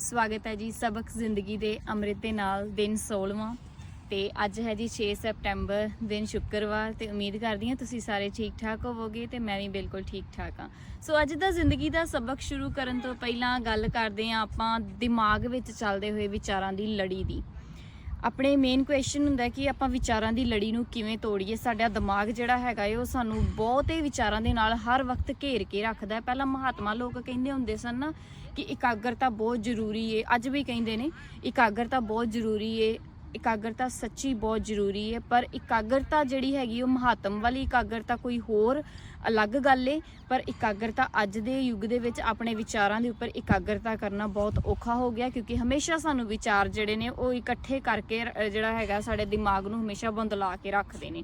ਸਵਾਗਤ ਹੈ ਜੀ ਸਬਕ ਜ਼ਿੰਦਗੀ ਦੇ ਅੰਮ੍ਰਿਤ ਦੇ ਨਾਲ ਦਿਨ 16ਵਾਂ ਤੇ ਅੱਜ ਹੈ ਜੀ 6 ਸਪਟੈਂਬਰ ਦਿਨ ਸ਼ੁੱਕਰਵਾਰ ਤੇ ਉਮੀਦ ਕਰਦੀ ਹਾਂ ਤੁਸੀਂ ਸਾਰੇ ਠੀਕ ਠਾਕ ਹੋਵੋਗੇ ਤੇ ਮੈਂ ਵੀ ਬਿਲਕੁਲ ਠੀਕ ਠਾਕ ਹਾਂ। ਸੋ ਅੱਜ ਦਾ ਜ਼ਿੰਦਗੀ ਦਾ ਸਬਕ ਸ਼ੁਰੂ ਕਰਨ ਤੋਂ ਪਹਿਲਾਂ ਗੱਲ ਕਰਦੇ ਹਾਂ ਆਪਾਂ ਦਿਮਾਗ ਵਿੱਚ ਚੱਲਦੇ ਹੋਏ ਵਿਚਾਰਾਂ ਦੀ ਲੜੀ ਦੀ। ਆਪਣੇ ਮੇਨ ਕੁਐਸਚਨ ਹੁੰਦਾ ਕਿ ਆਪਾਂ ਵਿਚਾਰਾਂ ਦੀ ਲੜੀ ਨੂੰ ਕਿਵੇਂ ਤੋੜੀਏ? ਸਾਡਾ ਦਿਮਾਗ ਜਿਹੜਾ ਹੈਗਾ ਏ, ਉਹ ਸਾਨੂੰ ਬਹੁਤ ਹੀ ਵਿਚਾਰਾਂ ਦੇ ਨਾਲ ਹਰ ਵਕਤ ਘੇਰ ਕੇ ਰੱਖਦਾ ਹੈ। ਪਹਿਲਾਂ ਮਹਾਤਮਾ ਲੋਕ ਕਹਿੰਦੇ ਹੁੰਦੇ ਸਨ ਨਾ ਕਿ ਇਕਾਗਰਤਾ ਬਹੁਤ ਜ਼ਰੂਰੀ ਏ। ਅੱਜ ਵੀ ਕਹਿੰਦੇ ਨੇ, ਇਕਾਗਰਤਾ ਬਹੁਤ ਜ਼ਰੂਰੀ ਏ। ਇਕਾਗਰਤਾ ਸੱਚੀ ਬਹੁਤ ਜ਼ਰੂਰੀ ਹੈ, ਪਰ ਇਕਾਗਰਤਾ ਜਿਹੜੀ ਹੈਗੀ ਉਹ ਮਹਾਤਮ ਵਾਲੀ ਇਕਾਗਰਤਾ ਕੋਈ ਹੋਰ ਅਲੱਗ ਗੱਲ ਏ, ਪਰ ਇਕਾਗਰਤਾ ਅੱਜ ਦੇ ਯੁੱਗ ਦੇ ਵਿੱਚ ਆਪਣੇ ਵਿਚਾਰਾਂ ਦੇ ਉੱਪਰ ਇਕਾਗਰਤਾ ਕਰਨਾ ਬਹੁਤ ਔਖਾ ਹੋ ਗਿਆ, ਕਿਉਂਕਿ ਹਮੇਸ਼ਾ ਸਾਨੂੰ ਵਿਚਾਰ ਜਿਹੜੇ ਨੇ ਉਹ ਇਕੱਠੇ ਕਰਕੇ ਜਿਹੜਾ ਹੈਗਾ ਸਾਡੇ ਦਿਮਾਗ ਨੂੰ ਹਮੇਸ਼ਾ ਬੰਦਲਾ ਕੇ ਰੱਖਦੇ ਨੇ।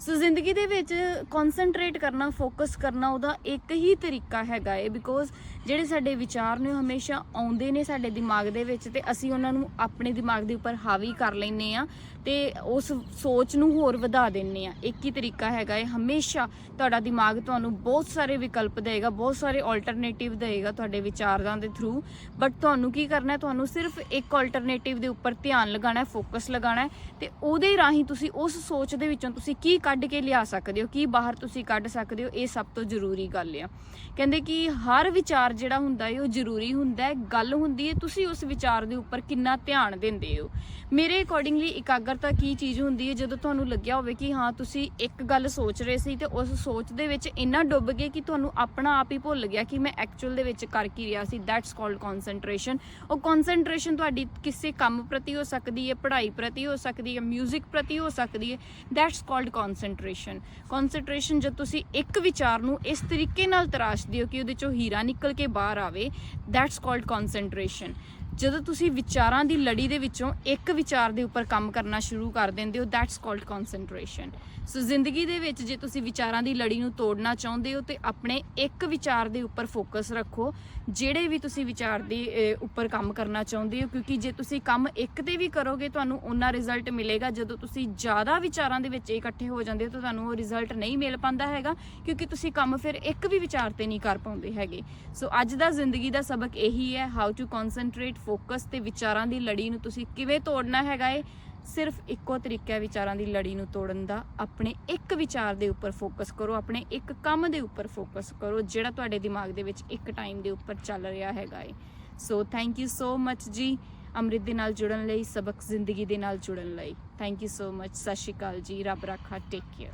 ਸੋ ਜ਼ਿੰਦਗੀ ਦੇ ਵਿੱਚ ਕਨਸੈਂਟਰੇਟ ਕਰਨਾ ਫੋਕਸ ਕਰਨਾ ਉਹਦਾ ਇੱਕ ਹੀ ਤਰੀਕਾ ਹੈਗਾ ਏ ਬਿਕੋਜ਼ ਜਿਹੜੇ ਸਾਡੇ ਵਿਚਾਰ ਨੇ ਉਹ ਹਮੇਸ਼ਾ ਆਉਂਦੇ ਨੇ ਸਾਡੇ ਦਿਮਾਗ ਦੇ ਵਿੱਚ ਤੇ ਅਸੀਂ ਉਹਨਾਂ ਨੂੰ ਆਪਣੇ ਦਿਮਾਗ ਦੇ ਉੱਪਰ ਹਾਵੀ ਕਰ ਲੈਨੇ ਆ ਤੇ ਉਸ ਸੋਚ ਨੂੰ ਹੋਰ ਵਧਾ ਦਿੰਨੇ ਆ ਇੱਕ ਹੀ ਤਰੀਕਾ ਹੈਗਾ ਏ ਹਮੇਸ਼ਾ ਤੁਹਾਡਾ ਦਿਮਾਗ ਤੁਹਾਨੂੰ ਬਹੁਤ ਸਾਰੇ ਵਿਕਲਪ ਦੇਗਾ, ਬਹੁਤ ਸਾਰੇ ਆਲਟਰਨੇਟਿਵ ਦੇਗਾ ਤੁਹਾਡੇ ਵਿਚਾਰਾਂ ਦੇ ਥਰੂ ਬਟ ਤੁਹਾਨੂੰ ਕੀ ਕਰਨਾ ਹੈ, ਤੁਹਾਨੂੰ ਸਿਰਫ ਇੱਕ ਆਲਟਰਨੇਟਿਵ ਦੇ ਉੱਪਰ ਧਿਆਨ ਲਗਾਉਣਾ ਹੈ ਫੋਕਸ ਲਗਾਉਣਾ ਹੈ ਤੇ ਉਹਦੇ ਰਾਹੀਂ ਤੁਸੀਂ ਉਸ ਸੋਚ ਦੇ ਵਿੱਚੋਂ ਤੁਸੀਂ ਕੀ ਕੱਢ ਕੇ ਲਿਆ ਸਕਦੇ ਹੋ, ਕੀ ਬਾਹਰ ਤੁਸੀਂ ਕੱਢ ਸਕਦੇ ਹੋ, ਇਹ ਸਭ ਤੋਂ ਜ਼ਰੂਰੀ ਗੱਲ ਆ। ਕਹਿੰਦੇ ਕਿ ਹਰ ਵਿਚਾਰ ਜਿਹੜਾ ਹੁੰਦਾ ਹੈ ਉਹ ਜ਼ਰੂਰੀ ਹੁੰਦਾ ਹੈ ਗੱਲ ਹੁੰਦੀ ਹੈ ਤੁਸੀਂ ਉਸ ਵਿਚਾਰ ਦੇ ਉੱਪਰ ਕਿੰਨਾ ਧਿਆਨ ਦਿੰਦੇ ਹੋ? ਮੇਰੇ ਅਕੋਰਡਿੰਗਲੀ ਇਕਾਗਰਤਾ ਕੀ ਚੀਜ਼ ਹੁੰਦੀ ਹੈ ਜਦੋਂ ਤੁਹਾਨੂੰ ਲੱਗਿਆ ਹੋਵੇ ਕਿ ਹਾਂ, ਤੁਸੀਂ ਇੱਕ ਗੱਲ ਸੋਚ ਰਹੇ ਸੀ ਤੇ ਉਸ ਸੋਚ ਦੇ ਵਿੱਚ ਇੰਨਾ ਡੁੱਬ ਗਏ ਕਿ ਤੁਹਾਨੂੰ ਆਪਣਾ ਆਪ ਹੀ ਭੁੱਲ ਗਿਆ ਕਿ ਮੈਂ ਐਕਚੁਅਲ ਦੇ ਵਿੱਚ ਕਰ ਕੀ ਰਿਹਾ ਸੀ। ਦੈਟਸ ਕਾਲਡ ਕਨਸੈਂਟਰੇਸ਼ਨ ਉਹ ਕਨਸੈਂਟਰੇਸ਼ਨ ਤੁਹਾਡੀ ਕਿਸੇ ਕੰਮ ਪ੍ਰਤੀ ਹੋ ਸਕਦੀ ਹੈ ਪੜ੍ਹਾਈ ਪ੍ਰਤੀ ਹੋ ਸਕਦੀ ਹੈ 뮤직 ਪ੍ਰਤੀ ਹੋ ਸਕਦੀ ਹੈ ਦੈਟਸ ਕਾਲਡ ਕਨਸੈਂਟਰੇਸ਼ਨ ਕਨਸੈਂਟਰੇਸ਼ਨ ਜਦ ਤੁਸੀਂ ਇੱਕ ਵਿਚਾਰ ਨੂੰ ਇਸ ਤਰੀਕੇ ਨਾਲ ਤਰਾਸ਼ਦੇ ਹੋ ਕਿ ਉਹਦੇ ਚੋਂ ਹੀਰਾ ਨਿਕਲ ਕੇ ਬਾਹਰ ਆਵੇ ਦੈਟਸ ਕਾਲਡ ਕਨਸੈਂਟਰੇਸ਼ਨ ਜਦੋਂ ਤੁਸੀਂ ਵਿਚਾਰਾਂ ਦੀ ਲੜੀ ਦੇ ਵਿੱਚੋਂ ਇੱਕ ਵਿਚਾਰ ਦੇ ਉੱਪਰ ਕੰਮ ਕਰਨਾ ਸ਼ੁਰੂ ਕਰ ਦਿੰਦੇ ਹੋ ਦੈਟਸ ਕਾਲਡ ਕਨਸੈਂਟਰੇਸ਼ਨ ਸੋ ਜ਼ਿੰਦਗੀ ਦੇ ਵਿੱਚ ਜੇ ਤੁਸੀਂ ਵਿਚਾਰਾਂ ਦੀ ਲੜੀ ਨੂੰ ਤੋੜਨਾ ਚਾਹੁੰਦੇ ਹੋ ਤੇ ਆਪਣੇ ਇੱਕ ਵਿਚਾਰ ਦੇ ਉੱਪਰ ਫੋਕਸ ਰੱਖੋ, ਜਿਹੜੇ ਵੀ ਤੁਸੀਂ ਵਿਚਾਰ ਦੇ ਉੱਪਰ ਕੰਮ ਕਰਨਾ ਚਾਹੁੰਦੇ ਹੋ, ਕਿਉਂਕਿ ਜੇ ਤੁਸੀਂ ਕੰਮ ਇੱਕ ਤੇ ਵੀ ਕਰੋਗੇ, ਤੁਹਾਨੂੰ ਉਹਨਾਂ ਰਿਜ਼ਲਟ ਮਿਲੇਗਾ। ਜਦੋਂ ਤੁਸੀਂ ਜ਼ਿਆਦਾ ਵਿਚਾਰਾਂ ਦੇ ਵਿੱਚ ਇਕੱਠੇ ਹੋ ਜਾਂਦੇ ਹੋ, ਤਾਂ ਤੁਹਾਨੂੰ ਉਹ ਰਿਜ਼ਲਟ ਨਹੀਂ ਮਿਲ ਪਾਉਂਦਾ ਹੈਗਾ, ਕਿਉਂਕਿ ਤੁਸੀਂ ਕੰਮ ਫਿਰ ਇੱਕ ਵੀ ਵਿਚਾਰ ਤੇ ਨਹੀਂ ਕਰ ਪਾਉਂਦੇ ਹੈਗੇ। ਸੋ ਅੱਜ ਦਾ ਜ਼ਿੰਦਗੀ ਦਾ ਸਬਕ ਇਹੀ ਹੈ ਹਾਊ ਟੂ ਕਨਸੈਂਟਰੇਟ ਫੋਕਸ ਤੇ ਵਿਚਾਰਾਂ ਦੀ ਲੜੀ ਨੂੰ ਤੁਸੀਂ ਕਿਵੇਂ ਤੋੜਨਾ ਹੈਗਾ ਏ? ਸਿਰਫ ਇੱਕੋ ਤਰੀਕਾ ਹੈ ਵਿਚਾਰਾਂ ਦੀ ਲੜੀ ਨੂੰ ਤੋੜਨ ਦਾ, ਆਪਣੇ ਇੱਕ ਵਿਚਾਰ ਦੇ ਉੱਪਰ ਫੋਕਸ ਕਰੋ, ਆਪਣੇ ਇੱਕ ਕੰਮ ਦੇ ਉੱਪਰ ਫੋਕਸ ਕਰੋ, ਜਿਹੜਾ ਤੁਹਾਡੇ ਦਿਮਾਗ ਦੇ ਵਿੱਚ ਇੱਕ ਟਾਈਮ ਦੇ ਉੱਪਰ ਚੱਲ ਰਿਹਾ ਹੈਗਾ ਏ। So thank you so much ji, Amrit ਦੇ ਨਾਲ ਜੁੜਨ ਲਈ, ਸਬਕ ਜ਼ਿੰਦਗੀ ਦੇ ਨਾਲ ਜੁੜਨ ਲਈ। ਥੈਂਕ ਯੂ ਸੋ ਮਚ ਸਤਿ ਸ਼੍ਰੀ ਅਕਾਲ ਜੀ, ਰੱਬ ਰੱਖਾ ਟੇਕ ਕੇਅਰ